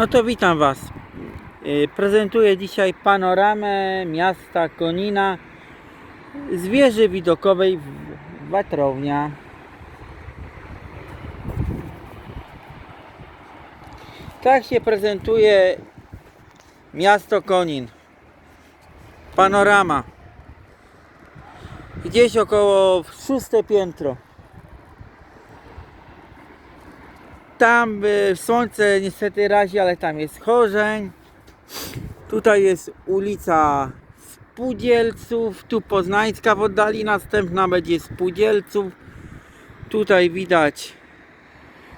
No to witam Was. Y, Prezentuję dzisiaj panoramę miasta Konina z wieży widokowej w Watrownia. Tak się prezentuje miasto Konin. Panorama. Gdzieś około szóste piętro. Tam y, słońce niestety razi, ale tam jest chorzeń. Tutaj jest ulica Spółdzielców, tu Poznańska w oddali, następna będzie Spółdzielców. Tutaj widać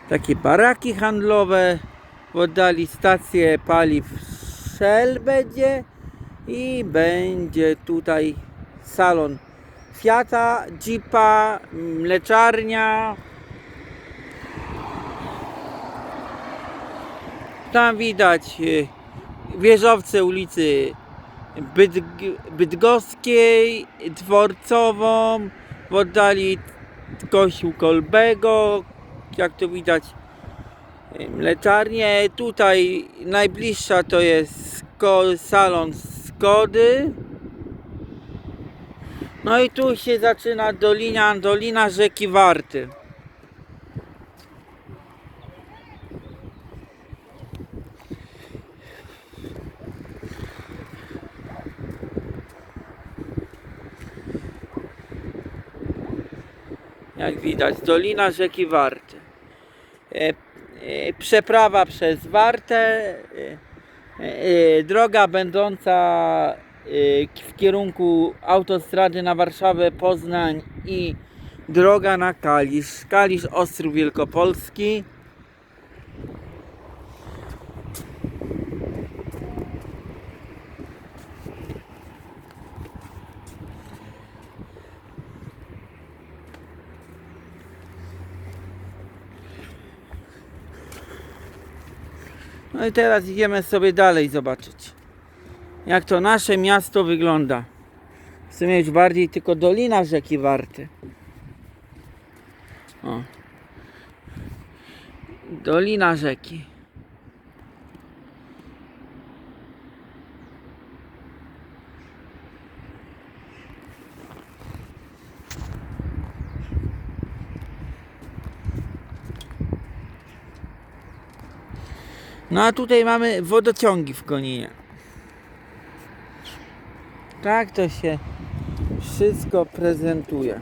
takie baraki handlowe, w oddali stację paliw Shell będzie i będzie tutaj salon Fiata, Jeepa, mleczarnia, Tam widać y, wieżowce ulicy Bydg Bydgoskiej, Dworcową, w oddali Kościół Kolbego, jak tu widać mleczarnię. Tutaj najbliższa to jest salon Skody. No i tu się zaczyna dolina, dolina rzeki Warty. Jak widać, Dolina Rzeki Warty. E, e, Przeprawa przez Wartę, e, droga będąca w kierunku autostrady na Warszawę, Poznań i droga na Kalisz. Kalisz, Ostrów Wielkopolski. No i teraz idziemy sobie dalej zobaczyć, jak to nasze miasto wygląda. W sumie już bardziej tylko dolina rzeki Warty. O. Dolina rzeki. No a tutaj mamy wodociągi w Koninie. Tak to się wszystko prezentuje.